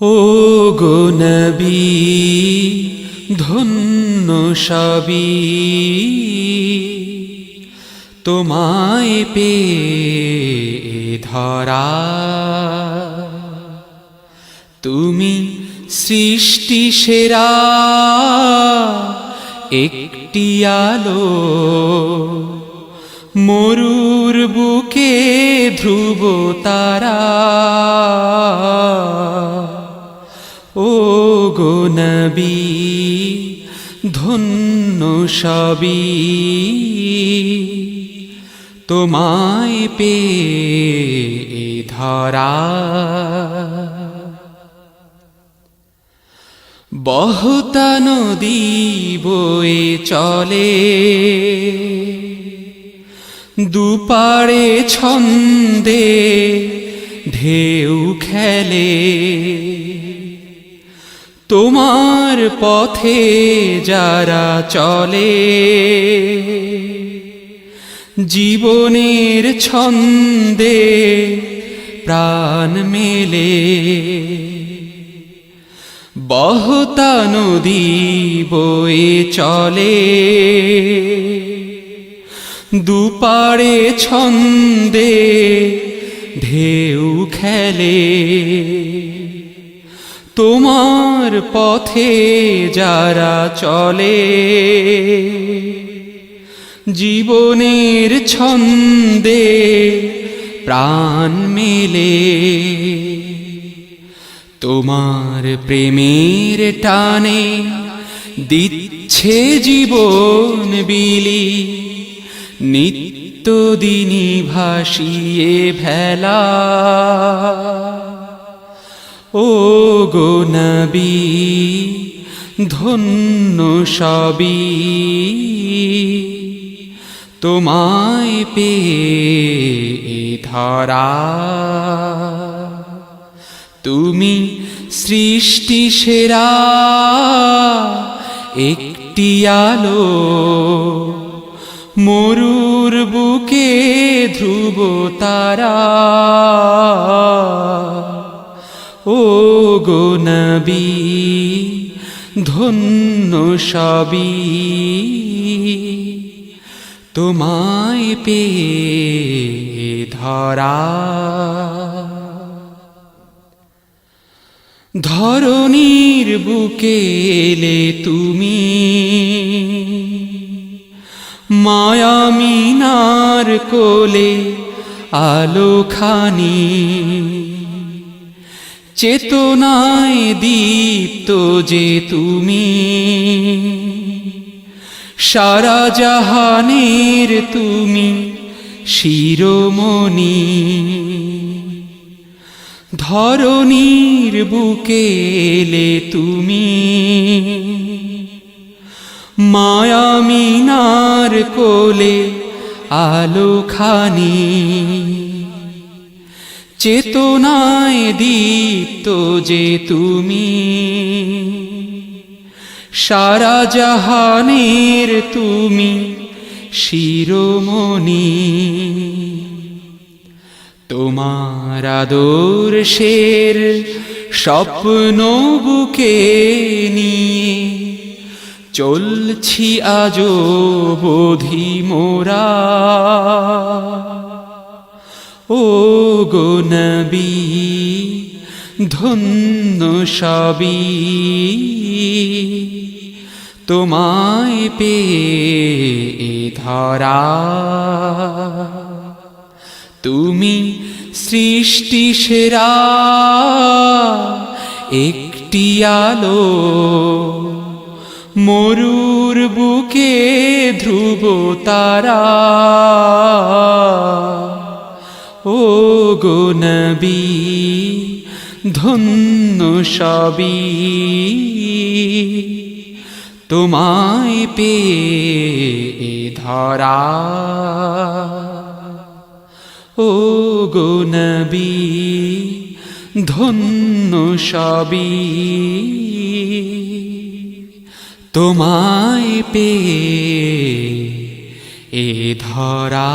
ও গো নবী, ধন্য সবই। তোমায় পে ধরা। তুমি সৃষ্টি সেরা, একটি আলো। মরুর বুকে ধ্রুব তারা। নবী ধন্য সবই। তোমায় পে ধরা। বহুতা নদী বয়ে চলে। দুপারে ছন্দে ঢেউ খেলে। তোমার পথে যারা চলে, জীবনের ছন্দে প্রাণ মেলে। বহতা নদী বয়ে চলে দুপারে ছন্দে ঢেউ খেলে। তোমার পথে যারা চলে, জীবনের ছন্দে প্রাণ মেলে। তোমার প্রেমের টানে দিচ্ছে জীবন বিলি নিত্যদিনী ভাসিয়ে ভেলা ও গো নবী, ধন্য সবই। তোমায় পে ধরা। তুমি সৃষ্টি সেরা, একটি আলো। মরুর বুকে ধ্রুব তারা। ও গো নবী, ধন্য সবই। তোমায় পে ধরা। ধরণীর বুকে এলে তুমি। মায়ামিনার কোলে আলো খানি চেতনায় দীপ্ত যে তুমি, সারা জাহানের তুমি শিরোমণি। ধরণীর বুকে এলে তুমি মায়ামিনার কোলে আলো খানি চেতনায় দীপ্ত যে তুমি। সারা জাহানের তুমি শিরোমণি। তোমার আদর্শের স্বপ্ন বুকে নিয়ে চলছি আজো বোধি মোরা। ও গো নবী, ধন্য সবই। তোমায় পে ধরা। তুমি সৃষ্টি সেরা, একটি আলো। মরুর বুকে ধ্রুব তারা। ও গো নবী, ধন্য সবই। তোমায় পে ধরা। ও গো নবী, ধন্য সবই। তোমায় পে এ ধরা।